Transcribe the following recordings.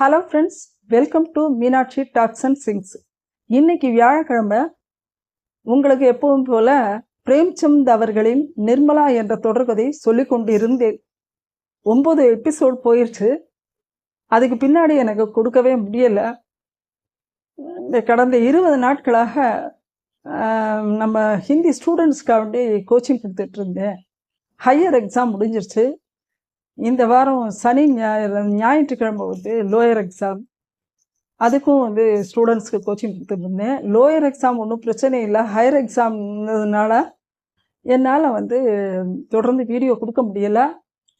Hello friends welcome to Meenakshi talks and sings இன்னைக்கு வியாழக்கிழமை உங்களுக்கு எப்பவும் போல பிரேம்சந்த் அவர்களின் நிர்மலா என்ற தொடர்கதை சொல்லி கொண்டு இருந்தேன் ஒம்பது எபிசோட் போயிடுச்சு அதுக்கு பின்னாடி எனக்கு கொடுக்கவே முடியலை. இந்த கடந்த இருபது நாட்களாக நம்ம ஹிந்தி ஸ்டூடெண்ட்ஸ்க்காக வேண்டி கோச்சிங் கொடுத்துட்ருந்தேன் ஹையர் எக்ஸாம் முடிஞ்சிருச்சு. இந்த வாரம் சனி ஞாயிறு ஞாயிற்றுக்கிழமை வந்து லோயர் எக்ஸாம் அதுக்கும் வந்து ஸ்டூடெண்ட்ஸ்க்கு கோச்சிங் கொடுத்துருந்தேன் லோயர் எக்ஸாம் ஒன்றும் பிரச்சனை இல்லை. ஹையர் எக்ஸாம்னதுனால என்னால் வந்து தொடர்ந்து வீடியோ கொடுக்க முடியலை.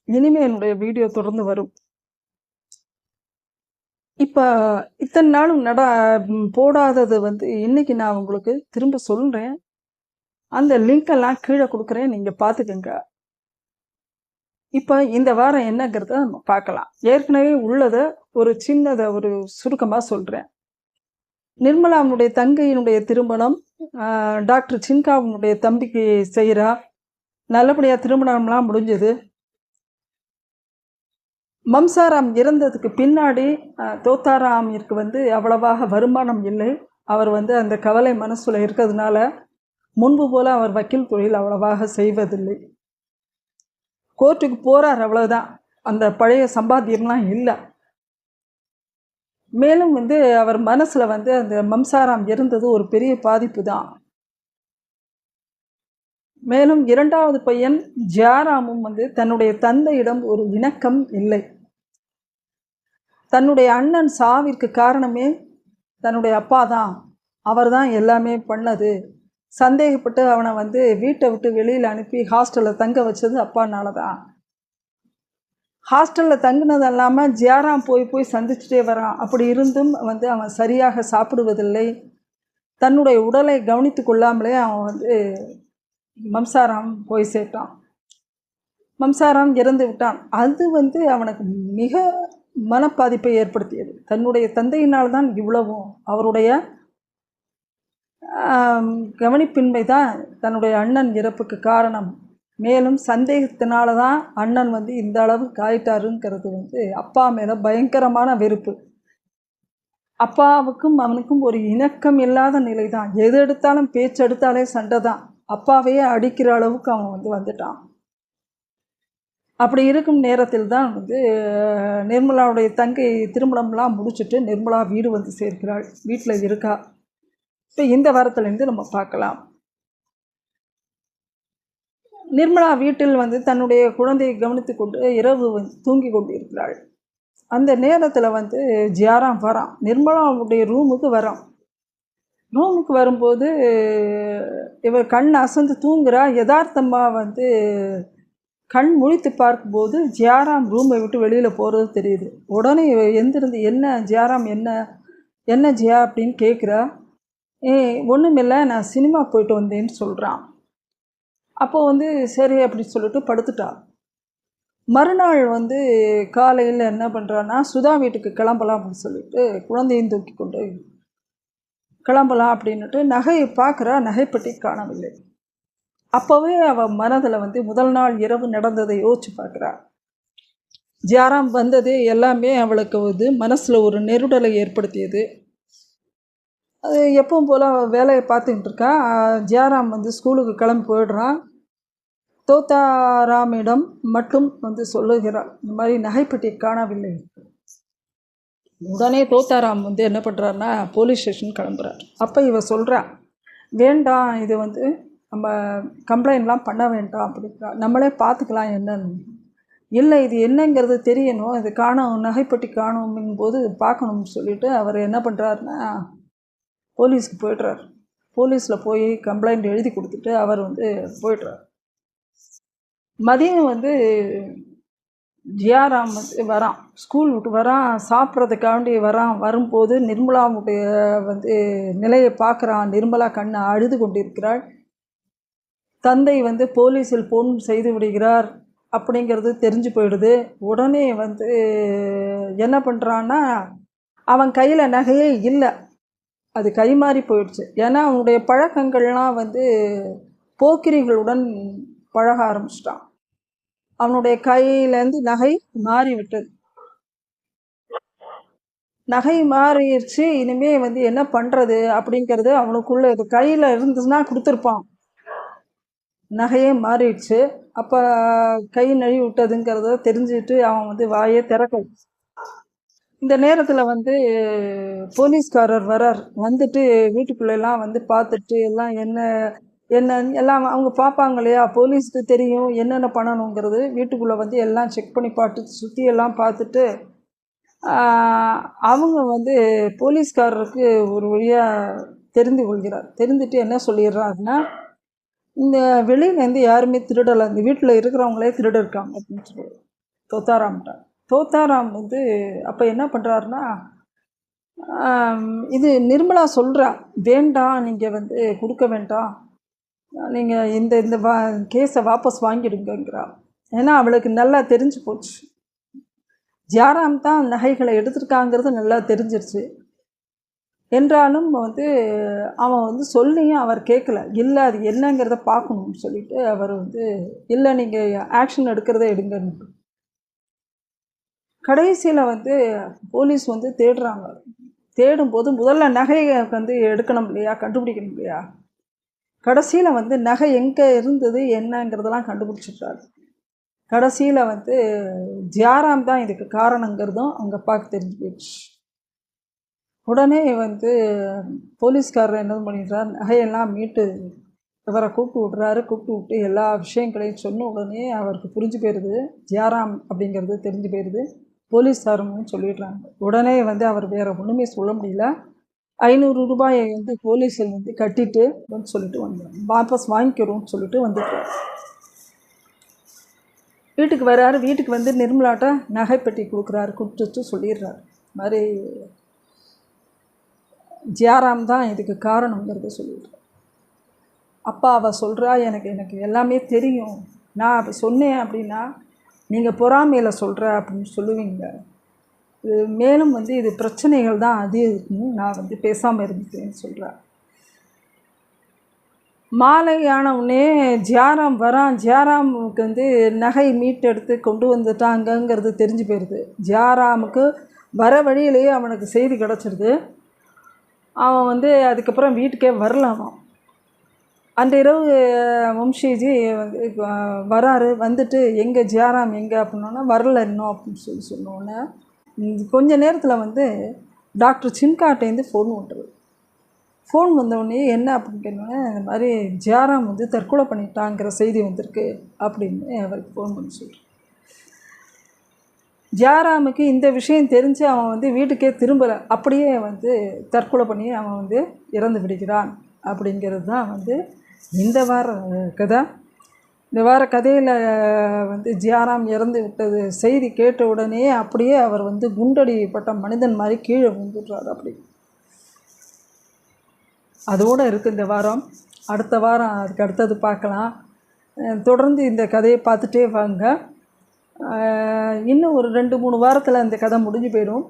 இனிமேல் என்னுடைய வீடியோ தொடர்ந்து வரும். இப்போ இத்தனை நாளும் நட போடாதது வந்து இன்னைக்கு நான் உங்களுக்கு திரும்ப சொல்கிறேன் அந்த லிங்க்கெல்லாம் கீழே கொடுக்குறேன். நீங்கள் பார்த்துக்கங்க. இப்போ இந்த வாரம் என்னங்கிறத நம்ம பார்க்கலாம். ஏற்கனவே உள்ளதை ஒரு சின்னதை ஒரு சுருக்கமாக சொல்கிறேன் நிர்மலாவுடைய தங்கையினுடைய திருமணம் டாக்டர் சின்காவுடைய தம்பிக்கு செய்கிறா நல்லபடியாக திருமணம்லாம் முடிஞ்சது. மம்சாராம் இறந்ததுக்கு பின்னாடி தோத்தாராமிற்கு வந்து அவ்வளவாக வருமானம் இல்லை. அவர் வந்து அந்த கவலை மனசுல இருக்கிறதுனால முன்பு போல் அவர் வக்கீல் தொழில் அவ்வளவாக செய்வதில்லை. கோர்ட்டுக்கு போகிறார் அவ்வளோதான் அந்த பழைய சம்பாத்தியம்லாம் இல்லை. மேலும் வந்து அவர் மனசில் வந்து அந்த மம்சாராம் இருந்தது ஒரு பெரிய பாதிப்பு தான். மேலும் இரண்டாவது பையன் ஜியாராமும் வந்து தன்னுடைய தந்தையிடம் ஒரு இணக்கம் இல்லை. தன்னுடைய அண்ணன் சாவிற்கு காரணமே தன்னுடைய அப்பா தான். அவர் தான் எல்லாமே பண்ணது. சந்தேகப்பட்டு அவனை வந்து வீட்டை விட்டு வெளியில் அனுப்பி ஹாஸ்டலில் தங்க வச்சது அப்பானால தான் ஹாஸ்டலில் தங்கினது இல்லாமல் ஜியாராம் போய் போய் சந்திச்சுட்டே வரான். அப்படி இருந்தும் வந்து அவன் சரியாக சாப்பிடுவதில்லை. தன்னுடைய உடலை கவனித்து கொள்ளாமலே அவன் வந்து மம்சாராம் போய் சேர்த்தான். மம்சாராம் இறந்து விட்டான். அது வந்து அவனுக்கு மிக மனப்பாதிப்பை ஏற்படுத்தியது. தன்னுடைய தந்தையினால் தான் இவ்வளவும். அவருடைய கவனிப்பின்மை தான் தன்னுடைய அண்ணன் இறப்புக்கு காரணம். மேலும் சந்தேகத்தினால தான் அண்ணன் வந்து இந்த அளவு காயிட்டாருங்கிறது வந்து அப்பா மேலே பயங்கரமான வெறுப்பு. அப்பாவுக்கும் அவனுக்கும் ஒரு இணக்கம் இல்லாத நிலை தான் எது எடுத்தாலும் பேச்சு எடுத்தாலே சண்டை தான் அப்பாவையே அடிக்கிற அளவுக்கு அவன் வந்து வந்துட்டான். அப்படி இருக்கும் நேரத்தில் தான் வந்து நிர்மலாவுடைய தங்கை திருமணம்லாம் முடிச்சுட்டு நிர்மலா வீடு வந்து சேர்க்கிறாள். வீட்டில் இருக்கா? இப்போ இந்த வாரத்துலேருந்து நம்ம பார்க்கலாம். நிர்மலா வீட்டில் வந்து தன்னுடைய குழந்தையை கவனித்து கொண்டு இரவு வந்து தூங்கி கொண்டு இருக்கிறாள் அந்த நேரத்தில் வந்து ஜியாராம் வரான். நிர்மலாவுடைய ரூமுக்கு வரான். ரூமுக்கு வரும்போது இவர் கண் அசந்து தூங்குறா. யதார்த்தமாக வந்து கண் முழித்து பார்க்கும்போது ஜியாராம் ரூமை விட்டு வெளியில் போகிறது தெரியுது. உடனே இவ எந்திருந்து என்ன ஜியாராம் என்ன என்ன ஜியா? அப்படின்னு கேட்குறா ஏ ஒன்றுமில்லை நான் சினிமா போயிட்டு வந்தேன்னு சொல்கிறான் அப்போ வந்து சரி அப்படி சொல்லிட்டு படுத்துட்டா. மறுநாள் வந்து காலையில் என்ன பண்ணுறான்னா சுதா வீட்டுக்கு கிளம்பலாம் அப்படின்னு சொல்லிட்டு குழந்தையும் தூக்கி கொண்டு கிளம்பலாம் அப்படின்னுட்டு நகையை பார்க்குறா நகைப்பட்டி காணவில்லை. அப்போவே அவள் மனதில் வந்து முதல் நாள் இரவு நடந்ததை யோசிச்சு பார்க்குறா. ஜாராம் வந்தது எல்லாமே அவளுக்கு வந்து மனசில் ஒரு நெருடலை ஏற்படுத்தியது. எப்பவும் போல் வேலையை பார்த்துக்கிட்டு இருக்கா. ஜியாராம் வந்து ஸ்கூலுக்கு கிளம்பி போயிடுறான். தோத்தாராமிடம் மட்டும் வந்து சொல்லுகிறாள் இந்த மாதிரி நகைப்பட்டியை காணவில்லை. உடனே தோத்தாராம் வந்து என்ன பண்ணுறாருன்னா போலீஸ் ஸ்டேஷன் கிளம்புறார். அப்போ இவ சொல்கிறா வேண்டாம் இது வந்து நம்ம கம்ப்ளைண்ட்லாம் பண்ண வேண்டாம் அப்படிங்கிறா நம்மளே பார்த்துக்கலாம் என்னன்னு. இல்லை இது என்னங்கிறது தெரியணும். இது காணும் நகைப்பட்டி காணும்ங்கும் போது பார்க்கணும்னு சொல்லிட்டு அவர் என்ன பண்ணுறாருன்னா போலீஸ்க்கு போய்ட்றார். போலீஸில் போய் கம்ப்ளைண்ட் எழுதி கொடுத்துட்டு அவர் வந்து போய்ட்றார். மதியம் வந்து ஜியாராம் வந்து வரான். ஸ்கூல் விட்டு வரான். சாப்பிட்றதுக்காண்டி வரான். வரும்போது நிர்மலாவுடைய வந்து நிலையை பார்க்குறான். நிர்மலா கண்ணை அழுது கொண்டிருக்கிறாள். தந்தை வந்து போலீஸில் ஃபோன் செய்து விடுகிறார். அப்படிங்கிறது தெரிஞ்சு போயிடுது. உடனே வந்து என்ன பண்ணுறான்னா அவன் கையில் நகையே இல்லை. அது கைமாறி போயிடுச்சு. ஏன்னா அவனுடைய பழக்கங்கள்லாம் வந்து போக்கிரிகளுடன் பழக ஆரம்பிச்சிட்டான். அவனுடைய கையிலேருந்து நகை மாறி விட்டது நகை மாறிடுச்சு. இனிமே வந்து என்ன பண்ணுறது அப்படிங்கிறது அவனுக்குள்ளே இது கையில் இருந்துச்சுன்னா கொடுத்துருப்பான். நகையே மாறிடுச்சு. அப்போ கை நழுவி விட்டதுங்கிறத தெரிஞ்சுட்டு அவன் வந்து வாயே திறக்க இந்த நேரத்தில் வந்து போலீஸ்காரர் வரார். வந்துட்டு வீட்டுக்குள்ளெல்லாம் வந்து பார்த்துட்டு எல்லாம் என்ன என்ன எல்லாம் அவங்க பார்ப்பாங்க இல்லையா? போலீஸ்க்கு தெரியும் என்னென்ன பண்ணணுங்கிறது. வீட்டுக்குள்ளே வந்து எல்லாம் செக் பண்ணி பார்த்து சுற்றி எல்லாம் பார்த்துட்டு அவங்க வந்து போலீஸ்காரருக்கு ஒரு வழியாக தெரிந்து கொள்கிறார். தெரிந்துட்டு என்ன சொல்லிடுறாருன்னா இந்த வெளியிலேருந்து யாருமே திருடலை. இந்த வீட்டில் இருக்கிறவங்களே திருட இருக்காங்க அப்படின்னு சொல்லி. தோத்தாராம்ட்ட தோத்தாராம் வந்து அப்போ என்ன பண்ணுறாருன்னா இது நிர்மலா சொல்கிறா வேண்டாம் நீங்கள் வந்து கொடுக்க வேண்டாம் நீங்கள் இந்த இந்த வா கேஸை வாபஸ் வாங்கிடுங்கிறா ஏன்னா அவளுக்கு நல்லா தெரிஞ்சு போச்சு. ஜாராம் தான் நகைகளை எடுத்திருக்காங்கிறது நல்லா தெரிஞ்சிருச்சு. என்றாலும் வந்து அவன் வந்து சொல்லியும் அவர் கேட்கல. இல்லை அது என்னங்கிறத பார்க்கணும்னு சொல்லிட்டு அவர் வந்து இல்லை நீங்கள் ஆக்ஷன் எடுக்கிறத எடுங்கன்னு கடைசியில் வந்து போலீஸ் வந்து தேடுறாங்க. தேடும்போது முதல்ல நகையை வந்து எடுக்கணும் இல்லையா? கண்டுபிடிக்கணும் இல்லையா? கடைசியில் வந்து நகை எங்கே இருந்தது என்னங்கிறதெல்லாம் கண்டுபிடிச்சிட்றாரு கடைசியில் வந்து ஜியாராம் தான் இதுக்கு காரணங்கிறதும் அவங்க அப்பாவுக்கு தெரிஞ்சு போயிடுச்சு. உடனே வந்து போலீஸ்காரர் என்ன பண்ணிடுறார்? நகையெல்லாம் மீட்டு இவரை கூப்பிட்டு விட்றாரு. கூப்பிட்டு விட்டு எல்லா விஷயங்களையும் சொன்ன உடனே அவருக்கு புரிஞ்சு போயிடுது ஜியாராம் அப்படிங்கிறது தெரிஞ்சு போயிடுது போலீஸ்காரங்களும் சொல்லிடுறாங்க. உடனே வந்து அவர் வேறு ஒன்றுமே சொல்ல முடியல. ஐநூறு ரூபாயை வந்து போலீஸில் வந்து கட்டிட்டு வந்து சொல்லிட்டு வந்தார். வாபஸ் வாங்கிக்கிறோம்னு சொல்லிட்டு வந்துட்டார். வீட்டுக்கு வராரு. வீட்டுக்கு வந்து நிர்மலாட்ட நகைப்பெட்டி கொடுக்குறாரு. கொடுத்துட்டு சொல்லிடுறாரு. மாதிரி ஜியாராம் தான் இதுக்கு காரணங்கிறத சொல்லிடுறாரு. அப்பா அவள் சொல்கிறா எனக்கு எனக்கு எல்லாமே தெரியும். நான் அப்படி சொன்னேன் அப்படின்னா நீங்கள் பொறாமையில் சொல்கிற அப்படின்னு சொல்லுவீங்க. இது மேலும் வந்து இது பிரச்சனைகள் தான் அதிகம் நான் வந்து பேசாமல் இருந்துட்டேன்னு சொல்கிறேன் மாலை ஆன உடனே ஜியாராம் வரான். ஜியாராமுக்கு வந்து நகை மீட்டெடுத்து கொண்டு வந்துட்டாங்கங்கிறது தெரிஞ்சு போயிடுது ஜியாராமுக்கு வர வழியிலேயே அவனுக்கு செய்தி கிடச்சிருது. அவன் வந்து அதுக்கப்புறம் வீட்டுக்கே வரல அவன். அந்த இரவு வம்ஷிஜி வந்து வராரு வந்துட்டு எங்கே ஜியாராம் எங்கே? அப்படின்னோன்னா வரல இன்னும் அப்படின்னு சொல்லி சொன்னோன்னே கொஞ்ச நேரத்தில் வந்து டாக்டர் சின்காட்டேருந்து ஃபோன் விட்டுரு ஃபோன் வந்தவுடனே என்ன? அப்படின்னு கேட்டோன்னே இந்த மாதிரி ஜியாராம் வந்து தற்கொலை பண்ணிட்டாங்கிற செய்தி வந்திருக்கு அப்படின்னு அவருக்கு ஃபோன் பண்ணி சொல்கிறேன் ஜியாராமுக்கு இந்த விஷயம் தெரிஞ்சு அவன் வந்து வீட்டுக்கே திரும்பலை. அப்படியே வந்து தற்கொலை பண்ணி அவன் வந்து இறந்து விடுகிறான் அப்படிங்கிறது தான் வந்து இந்த வார கதை? இந்த வார கதையில் வந்து ஜியாராம் இறந்து விட்டது செய்தி கேட்ட உடனே அப்படியே அவர் வந்து குண்டடிப்பட்ட மனிதன் மாதிரி கீழே விழுந்துடுறார் அப்படி. அதோடு இருக்குது இந்த வாரம். அடுத்த வாரம் அதுக்கு அடுத்தது பார்க்கலாம். தொடர்ந்து இந்த கதையை பார்த்துட்டே வாங்க. இன்னும் ஒரு ரெண்டு மூணு வாரத்தில் இந்த கதை முடிஞ்சு போயிடும்.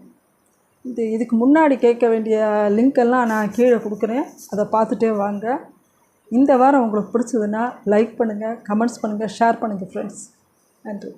இது இதுக்கு முன்னாடி கேட்க வேண்டிய லிங்க் எல்லாம் நான் கீழே கொடுக்குறேன். அதை பார்த்துட்டே வாங்க. இந்த வாரம் உங்களுக்கு பிடிச்சதுன்னா லைக் பண்ணுங்கள் கமெண்ட்ஸ் பண்ணுங்கள் ஷேர் பண்ணுங்கள் ஃப்ரெண்ட்ஸ் நன்றி.